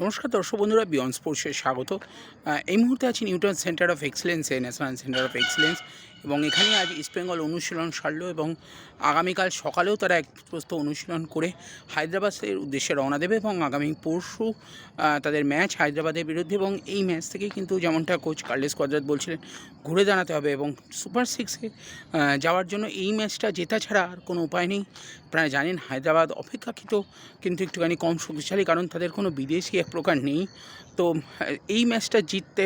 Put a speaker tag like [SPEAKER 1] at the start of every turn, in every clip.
[SPEAKER 1] নমস্কার দর্শক বন্ধুরা বিয়ন্ড স্পোর্টসে স্বাগত। এই মুহূর্তে আছি নিউটন সেন্টার অফ এক্সেলেন্সে ন্যাশনাল সেন্টার অফ এক্সেলেন্স এবং এখানে আজ ইস্টবেঙ্গল অনুশীলন সারলো এবং আগামীকাল সকালেও তারা এক প্রস্ত অনুশীলন করে হায়দ্রাবাদের উদ্দেশ্যে রওনা দেবে এবং আগামী পরশু তাদের ম্যাচ হায়দ্রাবাদের বিরুদ্ধে এবং এই ম্যাচ থেকে কিন্তু যেমনটা কোচ কার্লেস কোয়াদ্রাত বলছিলেন, ঘুরে দাঁড়াতে হবে এবং সুপার সিক্সে যাওয়ার জন্য এই ম্যাচটা জেতা ছাড়া আর কোনো উপায় নেই। প্রায় জানেন হায়দ্রাবাদ অপেক্ষাকৃত কিন্তু একটুখানি কম শক্তিশালী কারণ তাদের কোনো বিদেশি এক প্রকার নেই। তো এই ম্যাচটা জিততে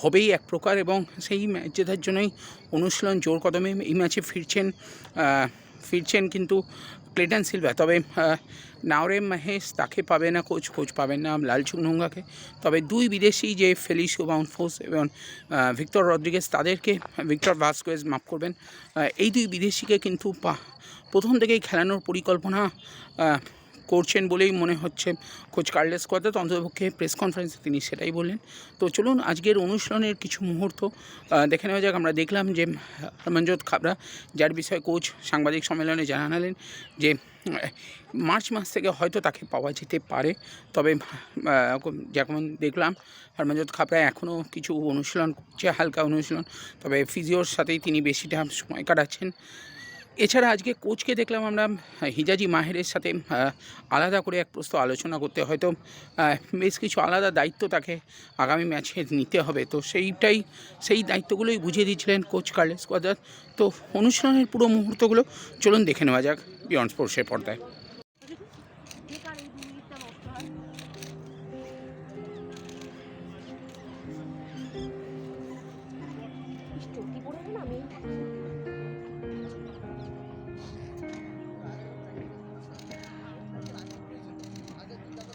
[SPEAKER 1] হবেই এক প্রকার এবং সেই ম্যাচ জেতার জন্যই অনুশীলন জোর কদমে এই ম্যাচে ফিরছেন ফিরছেন কিন্তু ক্লেটন সিলভা তবে নাওরে মাহেশ তাকে পাবে না, কোচ কোচ পাবেন না লালচুক নোঙ্গাকে। তবে দুই বিদেশি যে ফেলিসিও বাউন্ডফোর্স এবং ভিক্টর রদ্রিগেজ, তাদেরকে ভিক্টর ভাস্কোয়েজ মাফ করবেন। এই দুই বিদেশিকে কিন্তু প্রথম থেকেই খেলানোর পরিকল্পনা করছেন বলেই মনে হচ্ছে। কোচ কার্লেস কথা তো অন্ততপক্ষে প্রেস কনফারেন্সে তিনি সেটাই বললেন। তো চলুন আজকের অনুশীলনের কিছু মুহূর্ত দেখে নেওয়া যাক। আমরা দেখলাম যে, হরমনজোত খাবরা, যার বিষয়ে কোচ সাংবাদিক সম্মেলনে জানালেন যে, মার্চ মাস থেকে হয়তো তাকে পাওয়া যেতে পারে। তবে যেমন দেখলাম, হরমনজোত খাবরা এখনও কিছু অনুশীলন করছে, হালকা অনুশীলন। তবে ফিজিওর সাথেই তিনি বেশিটা সময় কাটাচ্ছেন। এছাড়া আজকে কোচকে দেখলাম আমরা হিজাজি মাহেরের সাথে আলাদা করে এক প্রস্ত আলোচনা করতে হয়তো বেশ কিছু আলাদা দায়িত্ব তাকে আগামী ম্যাচে নিতে হবে। তো সেইটাই, সেই দায়িত্বগুলোই বুঝিয়ে দিয়েছিলেন কোচ কার্লেস কোয়াদার। তো অনুশীলনের পুরো মুহূর্তগুলো চলুন দেখে নেওয়া যাক বিয়ন্ড স্পোর্টসের পর্দায়।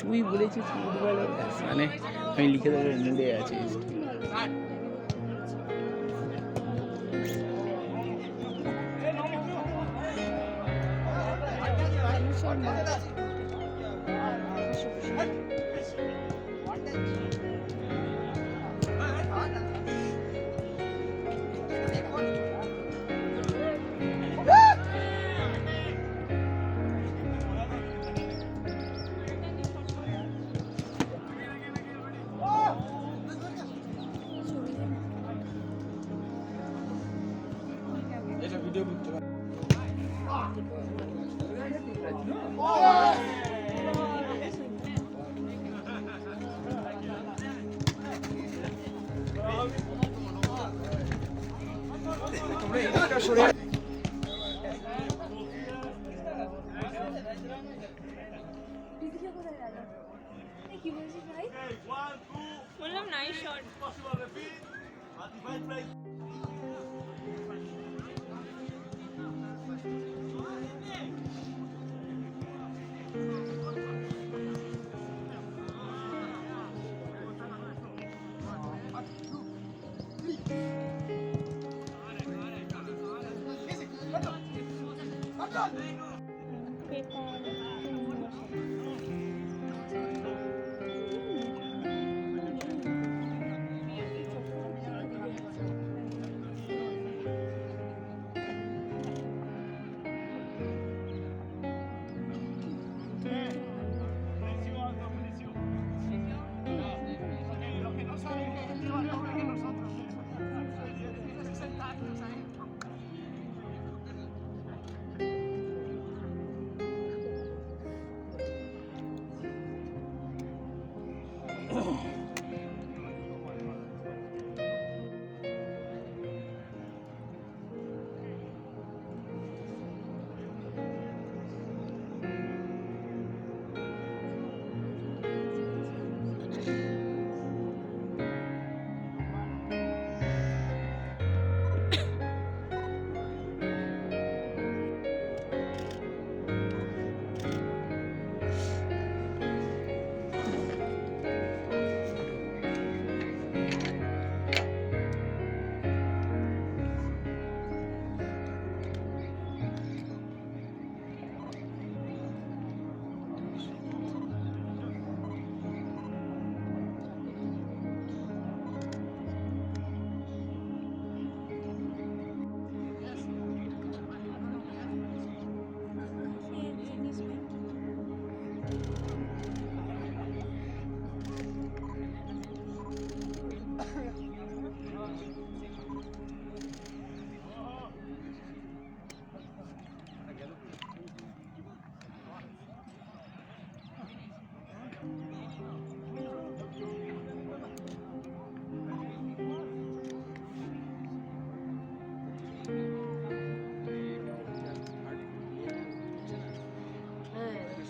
[SPEAKER 1] তুই বলেছিস মানে আমি লিখে দেবো আছিস
[SPEAKER 2] মানুষের মাছ ভাই
[SPEAKER 3] বললাম নাইস শট
[SPEAKER 4] 嗯嗯拜拜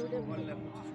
[SPEAKER 4] ولا مؤسسة.